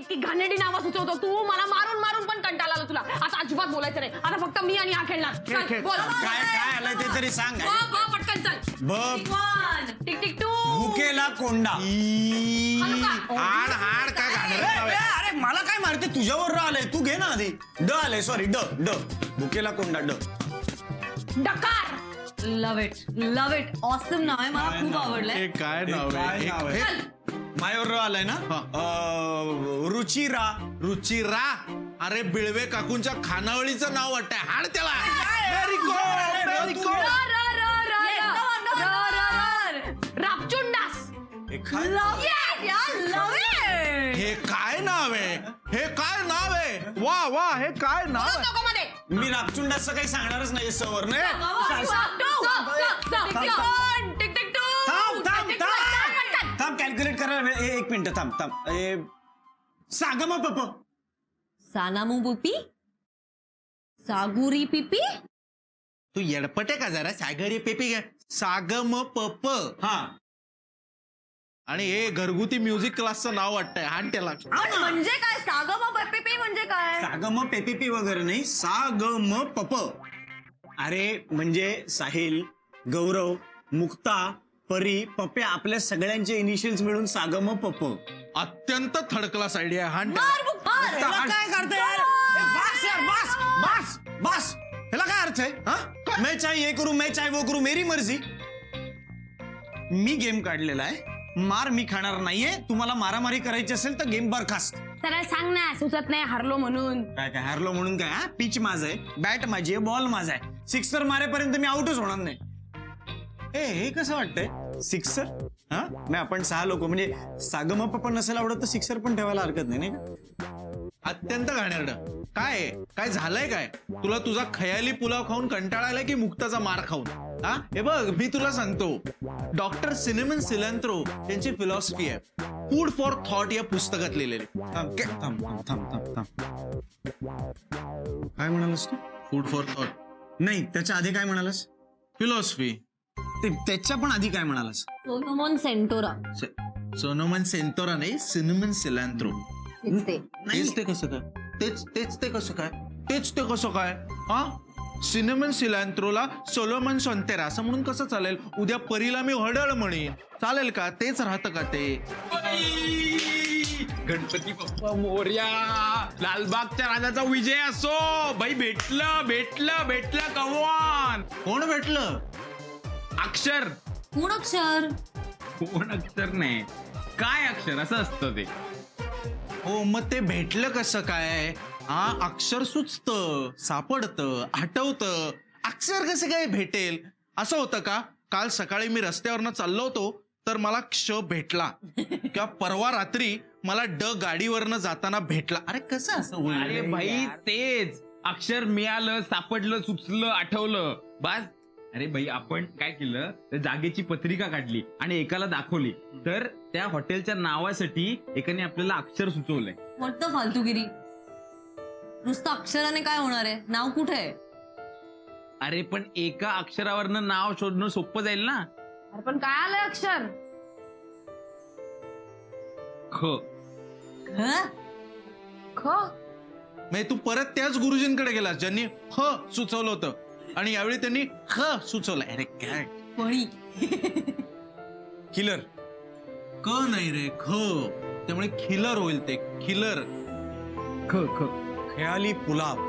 ती घाणेरडी नावं सुचवतो. तू मला मारून मारून पण कंटाळा आला तुला. आता अजिबात बोलायचं नाही. आता फक्त मी आणि हा खेळणार. खेळ, चल, खेळ. बोल. काय काय आलंय ते तरी सांग. ब, ब, पटकन चल. ब वन टिक टिक टू. भुकेला कोंडा. हनुका. हाड हाड काय ए. अरे मला काय मारते? तुझ्यावर आलंय. तू घे ना आधी. ड आलंय सॉरी ड ड. भुकेला कोंडा ड. डकार. Love it love it awesome नाव आहे. मला खूप आवडलंय. हे काय नाव काय आहे नाव आहे? मायावर र आलाय ना? हा. अं, रुचिरा. रुचिरा? अरे बिळवे काकूंच्या खानावळीचं नाव वाटतंय. हाड त्याला. व्हेरी गुड व्हेरी र, गुड र, र, र, Yes, र. come on, come on, र, र, come र. रापचुंडास हे काय हे नाव आहे? हे काय नाव आहे? वा वा हे काय नाव आहे? मध्ये. मी रापचुंडाचं काही सांगणारच नाही सवर टिक टिक टू थांब थांब थांब थांब कॅल्क्युलेट करा ए, एक मिनिट थांब थांब. ए, सागमा पप सानामू पुपी सागुरी पिपी? तू येडपट आहे का जरा? सागरी पेपी घ्या सागम पप हा. आणि हे घरगुती म्युझिक क्लासचं नाव वाटतंय. हाड त्याला. म्हणजे काय? सागम पिपी म्हणजे काय? सागम पेपीपी वगैरे नाही सागम पप अरे म्हणजे साहिल गौरव मुक्ता परी पप्या आपल्या सगळ्यांचे इनिशियल्स मिळून सागम पप अत्यंत थर्ड क्लास आयडिया हाड मार बुक मार. त्याला काय करते यार ए, बस यार बस बस बस. ह्याला काय अर्थ आहे हा? मैं चाहे ये करू मैं चाहे वो करू मेरी मर्जी. मी गेम काढलेला आहे. मार मी खाणार नाहीये. तुम्हाला मारामारी करायची असेल तर गेम बरखास्त. सरळ सांग ना सुचत नाही हरलो म्हणून. काय काय हारलो म्हणून काय हा? पिच माझं आहे. बॅट माझी आहे बॉल माझा आहे. सिक्सर मारेपर्यंत मी आउटच होणार नाही. ए हे कसं वाटतंय? सिक्सर हा? नाही आपण सहा लोक म्हणजे सागमप पण नसेल आवडत तर सिक्सर पण ठेवायला हरकत नाही नाही का? अत्यंत घाणेरड. काय आहे? काय झालंय काय? तुला तुझा खयाली पुलाव खाऊन कंटाळा आलाय की मुक्ताचा मार खाऊन? हा? हे बघ मी तुला सांगतो. डॉक्टर सिनेमन सिलेंत्रो यांची फिलॉसफी आहे. फूड फॉर थॉट या पुस्तकात लिहिलेली. थांब के- थांब थांब थांब थांब थांब. काय म्हणालास तू? फूड फॉर थॉट नाही त्याच्या आधी काय म्हणालास? फिलॉसफी ते त्याच्या पण आधी काय म्हणालास? सोनोमोन सेंटोरा. सोनोमन सेंतोरा नाही सिनेमन सिलेंत्रो तेच ते. तेच ते कसं काय? तेच तेच ते कसं काय? तेच ते कसं काय? हा? सिनेमन सिलांत्रोला सोलोमन सोंतेरा असं म्हणून कसं चालेल? उद्या परीला मी हडळ म्हणेन. चालेल का? तेच राहतं का ते? गणपती बाप्पा मोर्या! लालबागच्या राजाचा विजय असो! बाई भेटलं भेटलं भेटलं कव्वान कोण भेटलं? अक्षर. कोण अक्षर? कोण अक्षर नाही. काय अक्षर? असं असतं ते. हो मग ते भेटलं कसं काय? हा अक्षर सुचतं सापडतं आठवतं. अक्षर कसं काय भेटेल? असं होतं का? काल सकाळी मी रस्त्यावरनं चाललो होतो तर मला क्ष भेटला. किंवा परवा रात्री मला ड गाडीवरनं जाताना भेटला. अरे कसं असं होईल? अरे भाई तेच. अक्षर मिळालं सापडलं सुचलं आठवलं. बस. अरे भाई आपण काय केलं? तर जागेची पत्रिका काढली आणि एकाला दाखवली. तर त्या हॉटेलच्या नावासाठी एकाने आपल्याला अक्षर सुचवलंय. वाटतं फालतूगिरी. नुसतं अक्षराने काय होणार आहे? नाव कुठे आहे? अरे पण एका अक्षरावरनं नाव शोधणं सोपं जाईल ना? अरे पण काय आलंय अक्षर? ख. हं? ख? म्हणजे तू परत त्याच गुरुजींकडे गेलास ज्यांनी ह सुचवलं होतं. आणि यावेळी त्यांनी ह सुचवलं. अरे काय? पळी किलर क नाही रे ख. त्यामुळे खिलर होईल ते. खिलर ख ख. खयाली पुलाव.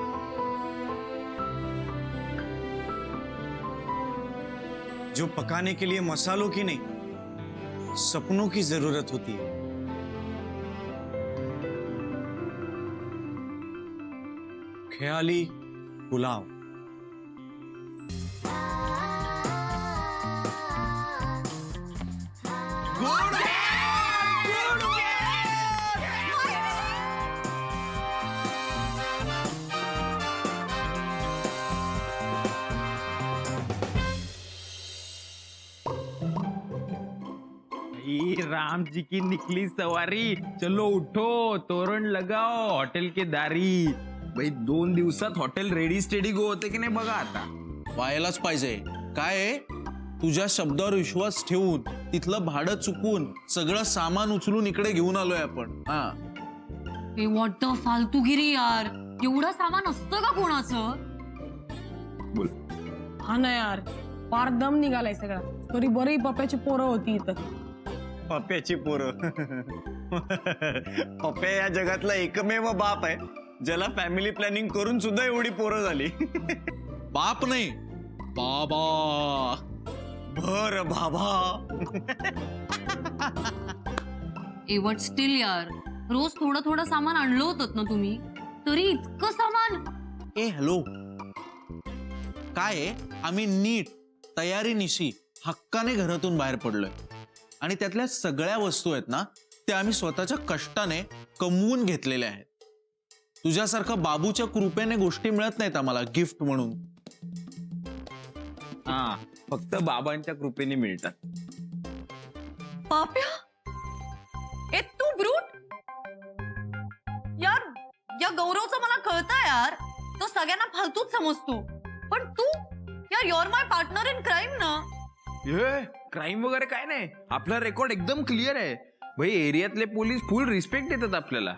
जो पकाने के लिए मसालों की नहीं सपनों की जरूरत होती है। ख्याली पुलाव. राम जी की निकली सवारी. चलो उठो तोरण लगाओ हॉटेल के दारी. भाई दोन दिवसात हॉटेल रेडी स्टेडी गो होते की नाही बघा आता. व्हायलाच पाहिजे. काय आहे? तुझ्या शब्दावर विश्वास ठेवून तिथलं भाडं चुकून सगळं सामान उचलून इकडे घेऊन आलोय आपण. हा. ए वॉट द फालतूगिरी यार. एवढं सामान असतं का कोणाचं? हा ना यार. फार दम निघालाय सगळा. तरी बरी पप्याची पोरं होती इथं. पप्प्याची पोरं. पप्प्या या जगातला एकमेव बाप आहे. ज्याला फॅमिली प्लॅनिंग करून सुद्धा एवढी पोरं झाली. बाप नाही बाबा. बर बाबा. ए वट स्टील यार रोज थोडं थोडं सामान आणलं होतं ना तुम्ही? तरी इतकं सामान! ए हॅलो. काय आहे? आम्ही नीट तयारीनिशी हक्काने घरातून बाहेर पडलोय. आणि त्यातल्या सगळ्या वस्तू आहेत ना त्या आम्ही स्वतःच्या कष्टाने कमवून घेतलेल्या आहेत. तुझ्यासारखं बाबूच्या कृपेने गोष्टी मिळत नाहीत आम्हाला गिफ्ट म्हणून. हा फक्त बाबांच्या कृपेने मिळतात. पाप्या ए तू ब्रूट? यार या गौरवचं मला कळतं यार. तो सगळ्यांना फालतूच समजतो. पण तू यार your my partner in crime ना. हे क्राईम वगैरे काय नाही. आपला रेकॉर्ड एकदम क्लिअर आहे. भाई एरियातले पोलीस फुल रिस्पेक्ट देतात आपल्याला.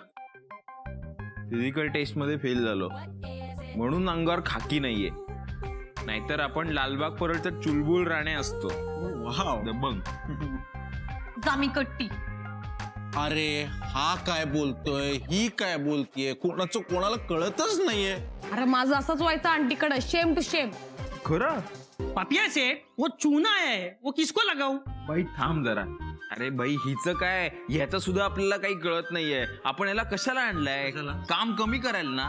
फिजिकल टेस्टमध्ये फेल झालो. म्हणून अंगावर खाकी नाहीये. नाहीतर आपण लालबाग परळचा चुलबुल राणे असतो. वाव दबंग जामी कट्टी. अरे हा काय बोलतोय? ही काय बोलतीये? कोणाचं कोणाला कळतच नाहीये. अरे माझं असंच व्हायचं आंटीकडे शेम टू शेम खरं? पापिया सेठ वो चूना है वो किसको लगाऊ? भाई थांब जरा. अरे भाई हिचं काय? ह्याचं सुद्धा आपल्याला काही कळत नाहीये. आपण याला कशाला आणलाय? काम कमी करायला ना?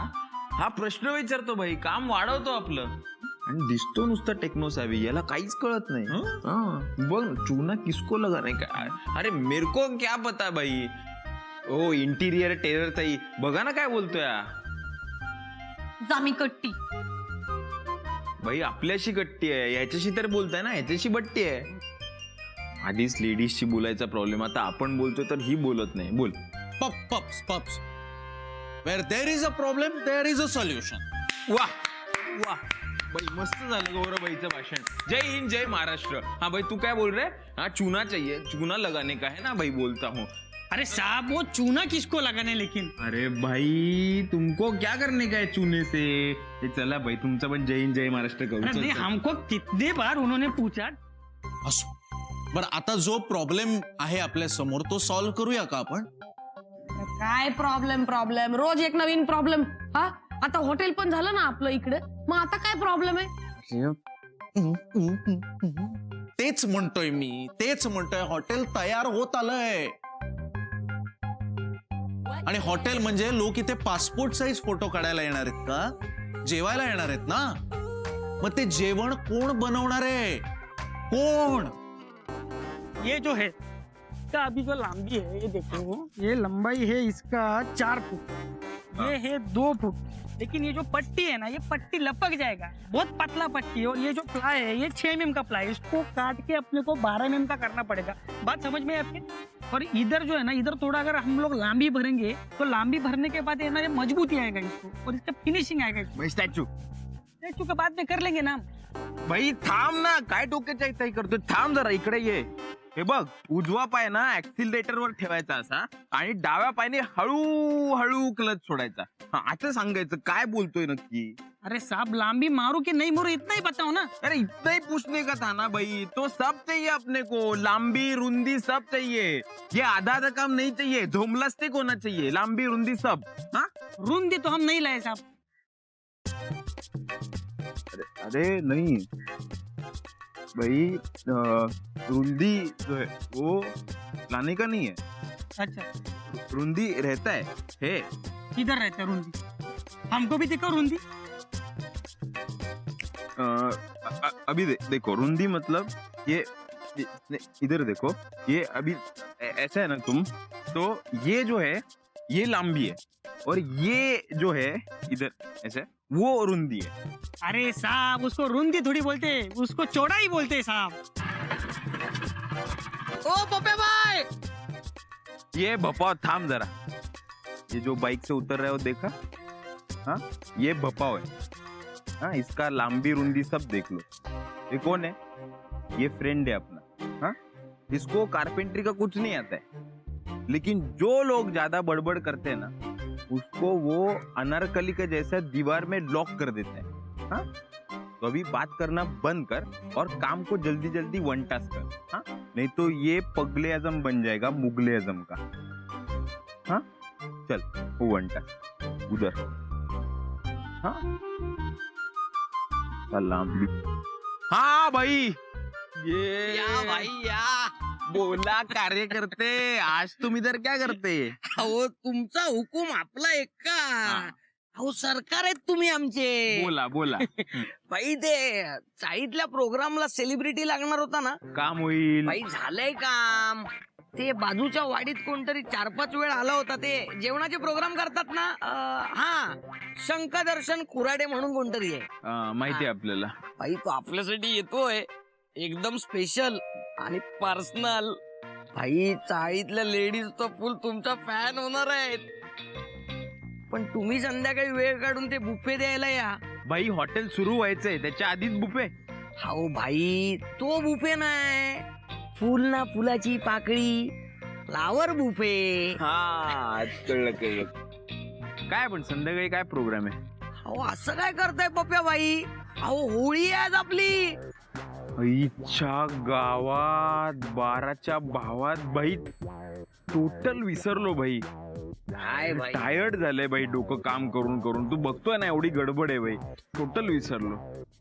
हा प्रश्न विचारतो भाई काम वाढवतो आपलं. आणि दिसतो नुसतं टेक्नो सावी याला काहीच कळत नाही. हा, बघ चुना किसको लगा नाही काय अरे मेरको क्या पता भाई ओ इंटिरियर टेरर ताई बघा ना काय बोलतोय हा. जामी कट्टी भाई आपल्याशी गट्टी आहे. याच्याशी तर बोलताय ना याच्याशी बट्टी आहे. आधीच लेडीजशी बोलायचा प्रॉब्लेम आता आपण बोलतोय तर ही बोलत नाही. बोल. पप पप्स पप्स where there is a problem there is a solution वा वा भाई मस्त झालं गौरवभाईचं भाषण. जय हिंद जय महाराष्ट्र. हाँ भाई तू क्या बोल रहे? हाँ चूना चाहिए. चूना लगाने का है ना भाई बोलता हूँ. अरे साहब वो चूना किसको लगाने लेकिन? अरे भाई तुमको क्या करने का है चूने से? ये चला भाई तुमचा पण जय हिंद जय महाराष्ट्र करू अरे चल, नहीं हमको कितने बार उन्होंने पूछा? असो बरं आता जो प्रॉब्लेम आहे आपल्या समोर तो सॉल्व्ह करूया का आपण? काय प्रॉब्लेम प्रॉब्लेम रोज एक नवीन प्रॉब्लेम हा? आता हॉटेल पण झालं ना आपलं इकडे. मग आता काय प्रॉब्लेम आहे? तेच म्हणतोय मी तेच म्हणतोय. हॉटेल तयार होत आलंय. आणि हॉटेल म्हणजे लोक इथे पासपोर्ट साईज फोटो काढायला येणार आहेत का? जेवायला येणार आहेत ना? मग ते जेवण कोण बनवणार आहे? कोण? ये जो है इसका अभी जो लंबी है ये देखो ये लंबाई है इसका चार फुट। ये है दो फुट। लेकिन ये जो पट्टी है ना ये पट्टी लपक जाएगा। बहुत पतला पट्टी है और ये जो प्लाई है ये छह एम का प्लाई है। इसको काट के अपने को बारह एम का करना पड़ेगा। बात समझ में आपके? और इधर जो है ना इधर थोड़ा अगर हम लोग लांबी भरेंगे तो लांबी भरने के बाद ये ना ये मजबूती आएगा इसको और इसका फिनिशिंग आएगा इसको। भाई स्टॅच्यू स्टैचू के बाद में कर लेंगे ना भाई थांब ना काय डोक्याच्या इथं करतोय थांब जरा इकडे ये। हे बघ उजवा पाय ना ऍक्सिलेटर वर ठेवायचा असा आणि डाव्या पायाने हळू हळू क्लच सोडायचा. हा, आता सांगायचं काय बोलतोय नक्की? अरे साहब लांबी मारू कि नहीं मारू इतना ही बताओ ना. अरे इतना ही पूछने का था ना भाई तो सब चाहिए अपने को लांबी रुंदी सब चाहिए. ये आधा आधा काम नहीं चाहिए झोमलास्टिक होना चाहिए लांबी रुंदी सब हाँ? रुंदी तो हम नहीं लाए साहब अरे अरे नहीं. भाई रुंदी जो है वो लाने का नहीं है। अच्छा। रुंदी रहता है है। किधर रहते हैं रुंदी? हमको भी दिखो रुंदी। अ- अ- अभी दे, देखो रुंदी मतलब ये- इधर देखो ये अभी ऐसा है ना तुम तो ये जो है ये लंबी है और ये जो है इधर ऐसे। वो रुंदी है। अरे साहब उसको रुंदी थोड़ी बोलते हैं, उसको बोलते हैं, साहब। ओ पप्पे भाई! ये भपाव थाम जरा। ये जो बाइक से उतर रहा है वो देखा? हाँ ये भपाव है। हाँ इसका लंबी रुंदी सब देख लो। ये कौन है? ये फ्रेंड है अपना। हाँ इसको कारपेंट्री का कुछ नहीं आता है। लेकिन जो लोग ज़्यादा बड़बड़ करते हैं ना उसको वो अनारकली के जैसा दीवार में लॉक कर देता है। हाँ? तो अभी बात करना बंद कर और काम को जल्दी जल्दी वन टास कर। हाँ? नहीं तो ये पगले आज़म बन जाएगा, मुगले आज़म का। हाँ? चल, वो वन टास उधर। हाँ? सलाम। हाँ भाई। ये। या भाई, या। बोला कार्यकर्ते आज तुम इधर क्या करते? अहो तुमचा हुकूम आपला एक का? अहो सरकार आहेत तुम्ही आमचे. बोला बोला. बाई ते चाळीतल्या प्रोग्रामला सेलिब्रिटी लागणार होता ना? काम होईल. बाई झालंय काम. ते बाजूच्या वाडीत कोणतरी चार पाच वेळ आला होता ते. जेवणाचे प्रोग्राम करतात ना? अं, हा. शंखदर्शन कुराडे म्हणून कोणतरी आहे. अं, माहिती आहे आपल्याला. बाई तो आपल्यासाठी येतोय. एकदम स्पेशल आणि पर्सनल भाई चाळीतल्या लेडीज तो फुल तुमचा फॅन होणार आहेत. पण तुम्ही संध्याकाळी वेळ काढून ते बुफे द्यायला या. भाई हॉटेल सुरू व्हायचंय. त्याच्या आधीच बुफे हो भाई तो बुफे नाही फुल ना फुलाची पाकळी. फ्लावर बुफे हा कळलं कळलं. काय पण संध्याकाळी काय प्रोग्राम आहे? अहो असं काय करताय पप्या बाई? अहो होळी आहे आज आपली. इच्छा गावात बाराच्या भावात भाई टोटल विसरलो भाई काय भाई टायर्ड झालंय भाई डोकं काम करून करून. तू बघतोय ना एवढी गडबड आहे भाई टोटल विसरलो.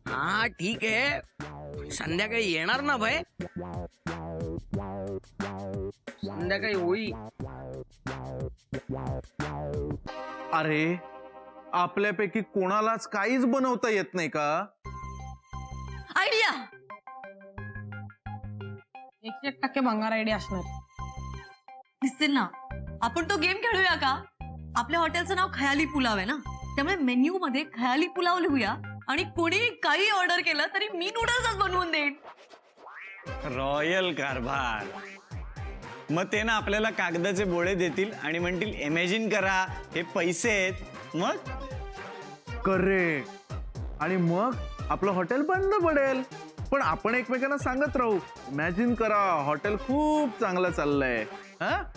हा ठीक आहे. संध्याकाळी येणार ना भाई संध्याकाळी होळी अरे आपल्यापैकी कोणालाच काहीच बनवता येत नाही का? आयडिया! एकशे एक टक्के भंगार आयडिया असणार. दिसतील ना. आपण तो गेम खेळूया का? आपल्या हॉटेलचं नाव खयाली पुलाव आहे ना? त्यामुळे मेन्यू मध्ये खयाली पुलाव लिहूया आणि कोणी काही ऑर्डर केलं तरी मी नूडल्सच बनवून देईन. रॉयल कारभार मग ते ना आपल्याला कागदाचे बोळे देतील आणि म्हणतील इमॅजिन करा हे पैसे आहेत. मग? करे आणि मग आपलं हॉटेल बंद पडेल. पण आपण एकमेकांना सांगत राहू. इमॅजिन करा हॉटेल खूप चांगलं चाललंय.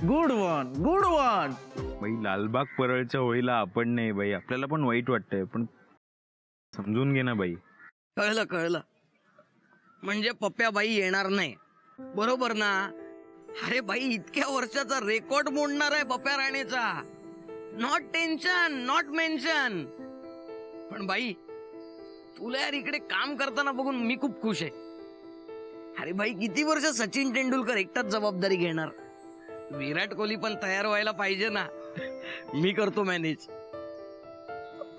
गुड वन गुड वन भाई लालबाग परळच्या होळीला आपण नाही भाई आपल्याला पण वाईट वाटतंय पण समजून घे ना भाई कळलं कळलं. म्हणजे पप्प्या बाई येणार नाही. बरोबर ना? अरे बाई इतक्या वर्षाचा रेकॉर्ड मोडणार आहे पप्प्या राणेचा. नॉट टेन्शन नॉट मेन्शन पण बाई तुला यार इकडे काम करताना बघून मी खूप खुश आहे. अरे भाई किती वर्ष सचिन तेंडुलकर एकटाच जबाबदारी घेणार? विराट कोहली पण तयार व्हायला पाहिजे ना. मी करतो मॅनेज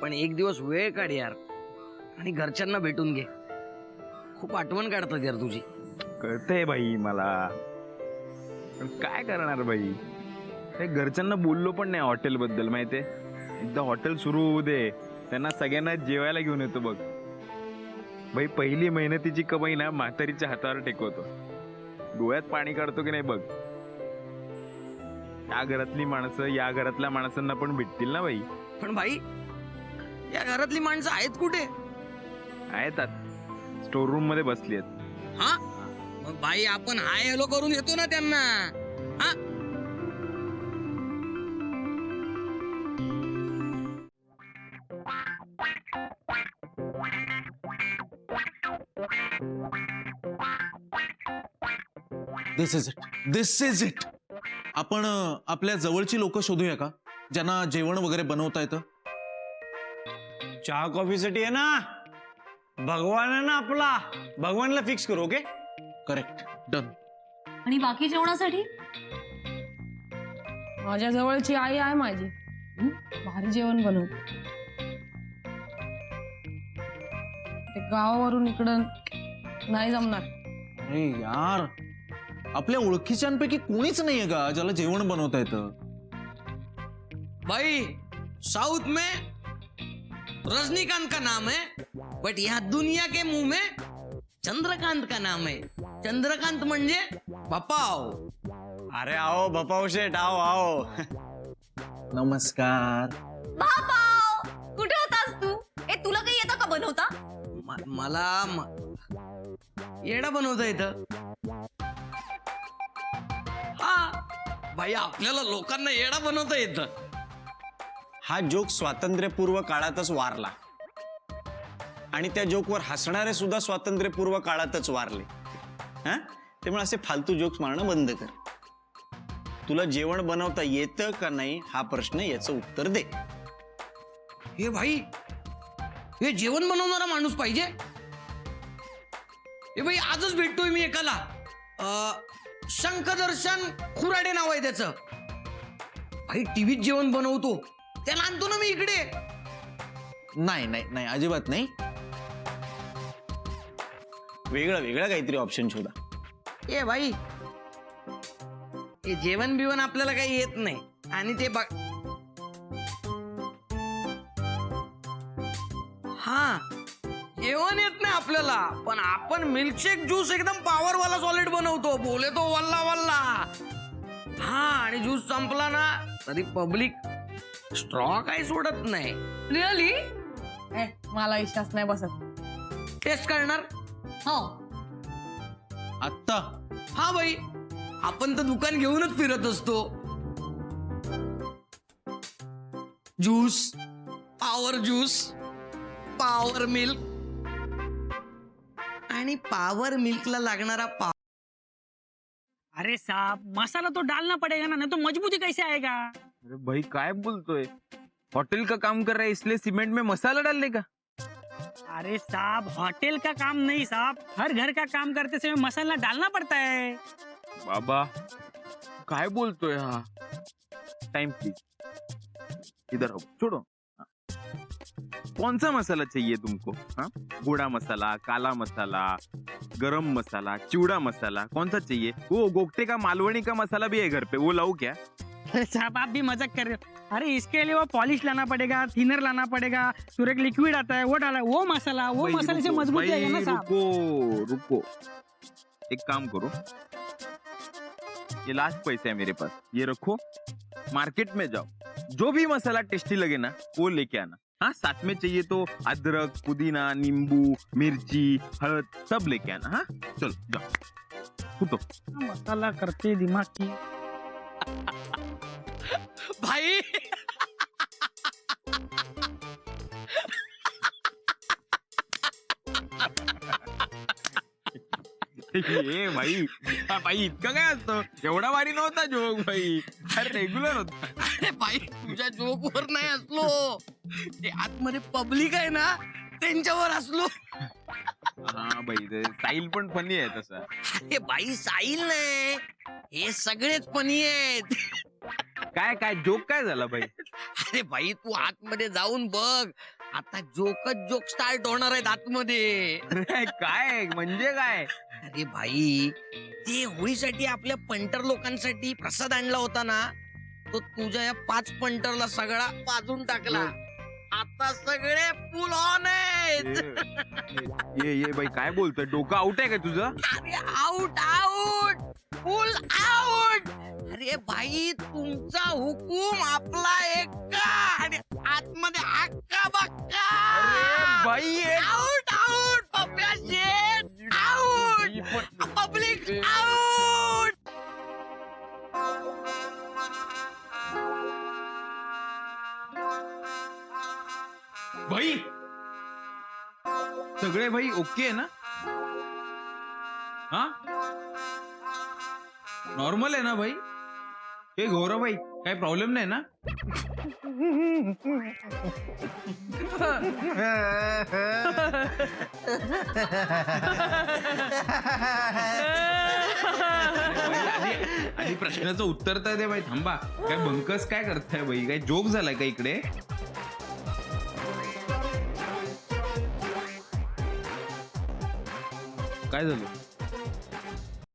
पण एक दिवस वेळ काढ यार. आणि घरच्यांना भेटून घे. खूप आठवण काढतात यार तुझी. कळतंय भाई मला. पण काय करणार भाई काही घरच्यांना बोललो पण नाही हॉटेल बद्दल माहितीये? एकदा हॉटेल सुरू होऊ दे. त्यांना सगळ्यांना जेवायला घेऊन येतो बघ. भाई पहिली मेहनतीची कमाई ना म्हातारीच्या हातावर टेकवतो डोळ्यात पाणी काढतो की नाही बघ. या घरातली माणसं या घरातल्या माणसांना पण भेटतील ना भाई पण भाई या घरातली माणसं आहेत कुठे? आहेत स्टोर रूममध्ये बसली आहेत. हा? मग भाई आपण हाय हॅलो करून येतो ना त्यांना. हा? This is it this is it आपण आपल्या जवळची लोक शोधूया का? ज्यांना जेवण वगैरे बनवता येतं? चहा कॉफीसाठी आहे ना? भगवान आहे ना आपला? भगवानला फिक्स करू ओके करेक्ट डन आणि बाकी जेवणासाठी? माझ्या जवळची आई आहे माझी. हं? भारी जेवण बनवते ते गावावरून इकडं नाही जमणार. अरे यार. आपल्या ओळखीच्यांपैकी कोणीच नाहीये का ज्याला जेवण बनवता येतं? भाई साउथ में रजनीकांत का नाम है बट यहाँ दुनिया के मुंह में चंद्रकांत का नाम है। चंद्रकांत म्हणजे बापाव अरे आओ भपाव शेठ आओ आओ। नमस्कार। बापाव कुठे होतास तू? ए तुला काही येतं का बनवता? म- मला म- येडा बनवता येतं। भाई आपल्याला लोकांना येडा बनवता येतं. हा जोक स्वातंत्र्यपूर्व काळातच वारला. आणि त्या जोकवर हसणारे सुद्धा स्वातंत्र्यपूर्व काळातच वारले. हा? त्यामुळे असे फालतू जोक्स मारणं बंद कर. तुला जेवण बनवता येतं का नाही हा प्रश्न याचं उत्तर दे. हे भाई हे जेवण बनवणारा माणूस पाहिजे? हे भाई आजच भेटतोय मी एकाला. अं, शंखदर्शन खुराडे नाव आहे त्याचं. भाई टीव्हीत जेवण बनवतो. त्याला आणतो ना मी इकडे. नाही नाही नाही अजिबात नाही. वेगळं वेगळं काहीतरी ऑप्शन शोधा. ए भाई हे जेवण बिवण आपल्याला काही येत नाही. आणि ते बघ. हा जेवण येत आपल्याला पण आपण मिल्कशेक ज्यूस एकदम पॉवर वाला सॉलिड बनवतो. बोले तो वल्ला वल्ला. हा आणि ज्यूस संपला ना तरी पब्लिक स्ट्रॉ काही सोडत नाही. रिअली मला विश्वास नाही बसत. टेस्ट करणार? हो. आत्ता. हा भाई आपण तर दुकान घेऊनच फिरत असतो. Juice power juice power milk आणि पॉवर मिल्कला लागणारा पा अरे साहब मसाला तो डालना पड़ेगा ना नहीं तो मजबूती कैसे आएगा? अरे भाई काय बोलतोय? होटल का काम कर रहा है इसलिए सीमेंट में मसाला डालने का। अरे साहब होटल का काम नहीं साहब हर घर का काम करते समय मसाला डालना पड़ता है। बाबा काय बोलतोय हा? टाइम प्लीज़ इधर आओ छोड़ो। हाँ. कौन सा मसाला चाहिए तुमको? हाँ? बूढ़ा मसाला काला मसाला गरम मसाला चिवड़ा मसाला कौन सा चाहिए? वो गोगटे का मालवणी का मसाला भी है घर पे वो लाऊ क्या? साहब आप भी मजाक कर रहे हो। अरे इसके लिए वो पॉलिश लाना पड़ेगा थिनर लाना पड़ेगा फिर एक लिक्विड आता है वो डाला वो मसाला वो मसाले से मजबूत जाएगा ना साहब। रुको रुको। एक काम करो। ये लास्ट पैसे है मेरे पास ये रखो। मार्केट में जाओ। जो भी मसाला टेस्टी लगे ना वो लेके आना। हाँ साथ में चाहिए तो अदरक पुदीना नींबू मिर्ची हळद सब लेके आना हाँ? चलो जाओ। फुटो मसाला करते दिमाग की? भाई! ये भाई हा भाई इतकं काय असतं? एवढा भारी नव्हता जोक भाई. रेग्युलर होता. अरे भाई तुझ्या जोकवर नाही असलो. ते आतमध्ये पब्लिक आहे ना त्यांच्यावर असलो हा भाई ते स्टाईल पण फनी आहे तसा. अरे बाई साईल नाही हे सगळेच पणी आहेत. काय काय जोक काय झाला भाई अरे भाई तू आतमध्ये जाऊन बघ. आता जोकच जोक स्टार्ट होणार आहेत आतमध्ये. अरे काय म्हणजे काय? अरे भाई ते होळीसाठी आपल्या पंटर लोकांसाठी प्रसाद आणला होता ना तो तुझ्या या पाच पंटरला सगळा वाजून टाकला. आता सगळे फुल ऑन आहेत. ये ये भाई काय बोलतोय? डोकं आउट आहे का तुझं? अरे आउट आउट फुल आउट अरे भाई तुमचा हुकूम आपला एक्का आणि आतमध्ये अक्का बक्का. अरे भाई ये- आउट आउट शेट आउट पब्लिक आउट भाई! सगळे भाई ओके आहे ना? हा? नॉर्मल आहे ना भाई? हे गौरव भाई काही प्रॉब्लेम नाही ना? आणि आधी प्रश्नाचं उत्तर तर दे भाई थांबा. काय बंकस काय करताय भाई? काय जोक झालाय का इकडे? काय झालं